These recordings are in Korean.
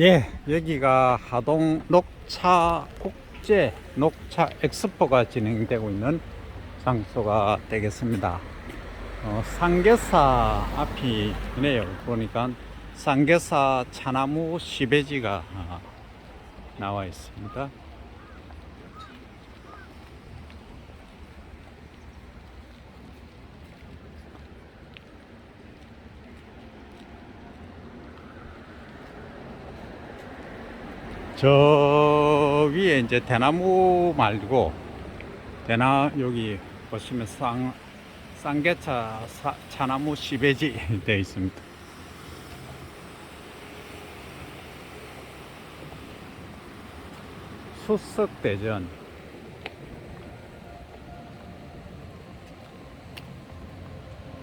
예, 여기가 하동 녹차 국제 녹차 엑스포가 진행되고 있는 장소가 되겠습니다. 어, 상계사 앞이네요. 보니까 상계사 차나무 시베지가 아, 나와 있습니다. 저 위에 이제 대나무 말고 대나 여기 보시면 쌍 쌍개차 사- 차나무 시베지 되어 있습니다. 수석대전.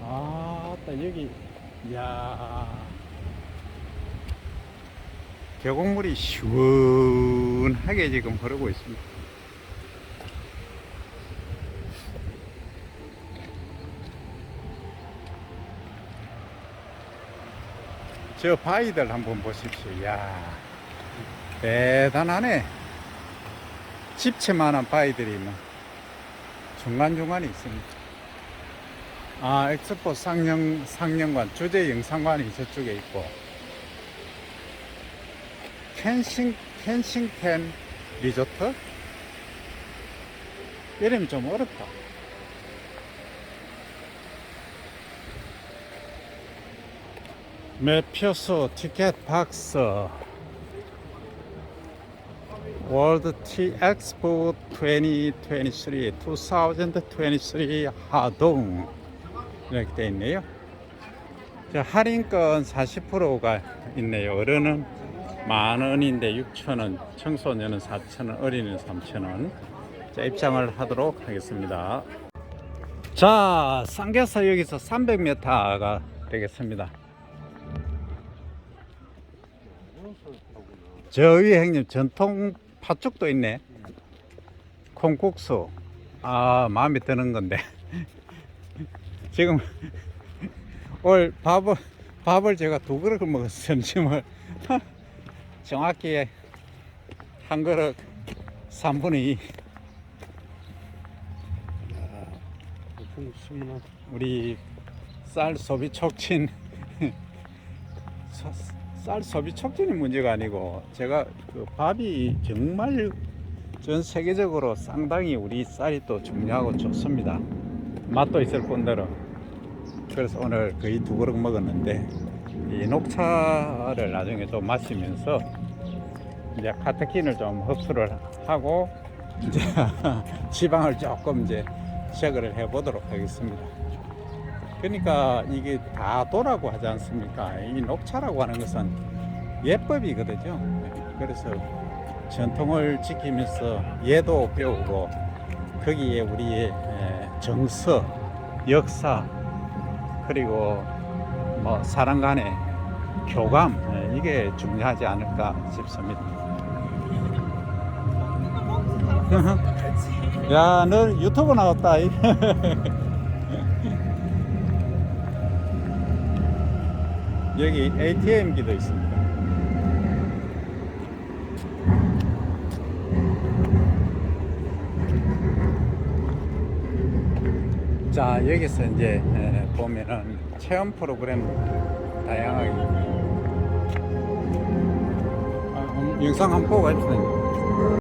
아따 여기. 야 계곡물이 시원하게 지금 흐르고 있습니다. 저 바위들 한번 보십시오. 야 대단하네. 집채만한 바위들이 뭐 중간중간에 있습니다. 아, 엑스포 상영, 상영관, 주제 영상관이 저쪽에 있고, 켄싱, 켄싱텐 리조트? 이름이 좀 어렵다. 매표소 티켓 박스 월드 티 엑스포 2023 2023 하동 이렇게 되어 있네요. 자, 할인권 40%가 있네요. 어른은 만 원인데 6천 원, 청소년은 4천 원, 어린이는 3천 원. 자, 입장을 하도록 하겠습니다. 자, 쌍계사 여기서 300m가 되겠습니다. 저 위에 형님 전통 팥죽도 있네. 콩국수. 아, 마음에 드는 건데. 지금 오늘 밥을 밥을 제가 두 그릇을 먹었어요. 점심을 정확히 한 그릇 3분의 2. 우리 쌀 소비 촉진 사- 쌀 소비 촉진이 문제가 아니고 제가 그 밥이 정말 전 세계적으로 상당히 우리 쌀이 또 중요하고 좋습니다. 맛도 있을 뿐더러 그래서 오늘 거의 두 그릇 먹었는데 이 녹차를 나중에 좀 마시면서 이제 카테킨을 좀 흡수를 하고 이제 지방을 조금 이제 제거를 해 보도록 하겠습니다. 그러니까 이게 다 도라고 하지 않습니까? 이 녹차라고 하는 것은 예법이거든요. 그래서 전통을 지키면서 예도 배우고 거기에 우리의 에, 정서, 역사 그리고 뭐 사람 간의 교감 에, 이게 중요하지 않을까 싶습니다. 야, 너 유튜브 나왔다. 이. 여기 ATM기도 있습니다. 자, 여기서 이제 에, 보면은 체험 프로그램 다양하게 아, 음, 영상 한번 보고 갑시다.